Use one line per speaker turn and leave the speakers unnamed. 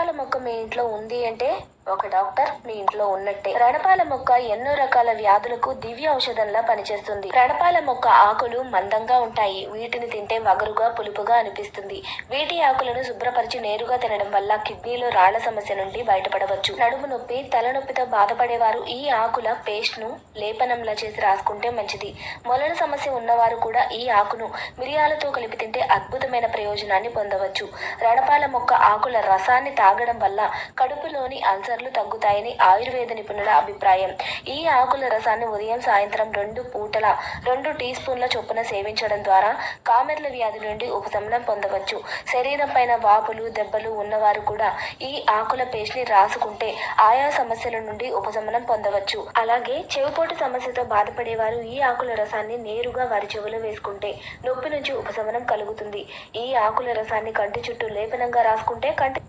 రణపాల మొక్క మీ ఇంట్లో ఉంది అంటే ఒక డాక్టర్ మీ ఇంట్లో ఉన్నట్టే. రణపాల మొక్క ఎన్నో రకాల వ్యాధులకు దివ్య ఔషధంలా పనిచేస్తుంది. రణపాల మొక్క ఆకులు మందంగా ఉంటాయి. వీటిని తింటే వగరుగా పులుపుగా అనిపిస్తుంది. వీటి ఆకులను శుభ్రపరిచి నేరుగా తినడం వల్ల కిడ్నీలో రాళ్ళ సమస్య నుండి బయటపడవచ్చు. నడుము నొప్పి తలనొప్పితో బాధపడేవారు ఈ ఆకుల పేస్ట్ను లేపనంలా చేసి రాసుకుంటే మంచిది. మొలల సమస్య ఉన్నవారు కూడా ఈ ఆకును మిరియాలతో కలిపి తింటే అద్భుతమైన ప్రయోజనాన్ని పొందవచ్చు. రణపాల మొక్క ఆకుల రసాన్ని తాగడం వల్ల కడుపులోని అల్సర్లు తగ్గుతాయని ఆయుర్వేద నిపుణుల అభిప్రాయం. ఈ ఆకుల రసాన్ని ఉదయం సాయంత్రం రెండు పూటల రెండు టీ స్పూన్ల చొప్పున సేవించడం ద్వారా కామెర్ల వ్యాధి నుండి ఉపశమనం పొందవచ్చు. శరీరం పైన వాపులు దెబ్బలు ఉన్నవారు కూడా ఈ ఆకుల పేస్ట్ని రాసుకుంటే ఆయా సమస్యల నుండి ఉపశమనం పొందవచ్చు. అలాగే చెవిపోటు సమస్యతో బాధపడేవారు ఈ ఆకుల రసాన్ని నేరుగా వారి చెవిలో వేసుకుంటే నొప్పి నుంచి ఉపశమనం కలుగుతుంది. ఈ ఆకుల రసాన్ని కంటి చుట్టూ లేపనంగా రాసుకుంటే కంటి